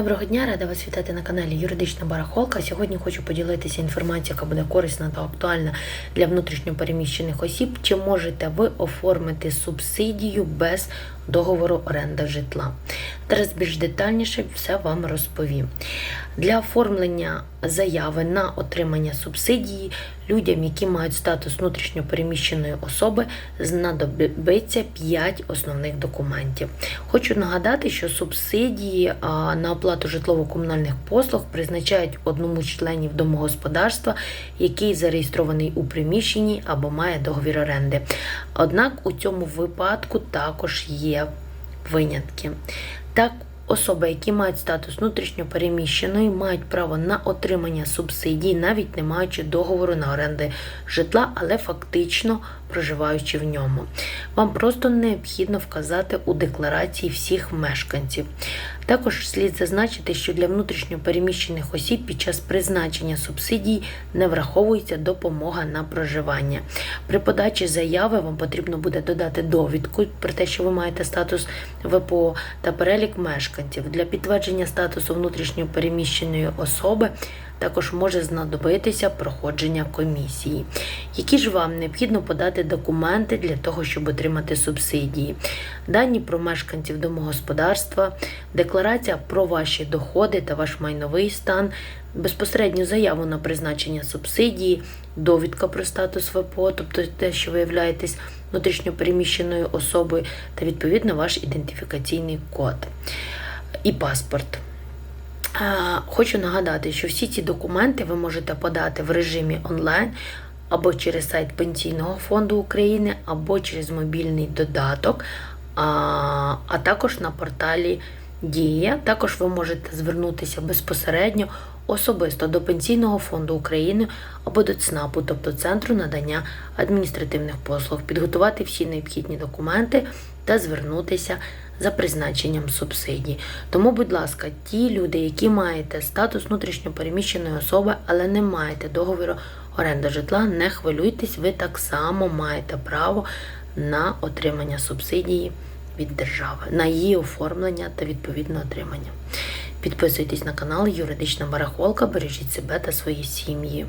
Доброго дня, рада вас вітати на каналі Юридична Барахолка. Сьогодні хочу поділитися інформацією, яка буде корисна та актуальна для внутрішньопереміщених осіб. Чи можете ви оформити субсидію без договору оренда житла? Зараз більш детальніше все вам розповім. Для оформлення заяви на отримання субсидії людям, які мають статус внутрішньопереміщеної особи, знадобиться 5 основних документів. Хочу нагадати, що субсидії на оплату житлово-комунальних послуг призначають одному з членів домогосподарства, який зареєстрований у приміщенні або має договір оренди. Однак у цьому випадку також є винятки. Так, Особи, які мають статус внутрішньо переміщеної, мають право на отримання субсидій, навіть не маючи договору на оренди житла, але фактично проживаючи в ньому. Вам просто необхідно вказати у декларації всіх мешканців. Також слід зазначити, що для внутрішньопереміщених осіб під час призначення субсидій не враховується допомога на проживання. При подачі заяви вам потрібно буде додати довідку про те, що ви маєте статус ВПО та перелік мешканців. Для підтвердження статусу внутрішньопереміщеної особи також може знадобитися проходження комісії. Які ж вам необхідно подати документи для того, щоб отримати субсидії? Дані про мешканців домогосподарства, декларація про ваші доходи та ваш майновий стан, безпосередню заяву на призначення субсидії, довідка про статус ВПО, тобто те, що ви являєтесь внутрішньопереміщеною особою, та відповідно ваш ідентифікаційний код і паспорт. Хочу нагадати, що всі ці документи ви можете подати в режимі онлайн або через сайт Пенсійного фонду України, або через мобільний додаток, а також на порталі Дія. Також ви можете звернутися безпосередньо особисто до Пенсійного фонду України або до ЦНАПу, тобто Центру надання адміністративних послуг, підготувати всі необхідні документи та звернутися за призначенням субсидій. Тому, будь ласка, ті люди, які маєте статус внутрішньопереміщеної особи, але не маєте договору оренди житла, не хвилюйтесь, ви так само маєте право на отримання субсидії від держави, на її оформлення та відповідне отримання. Підписуйтесь на канал Юридична Барахолка, бережіть себе та свої сім'ї.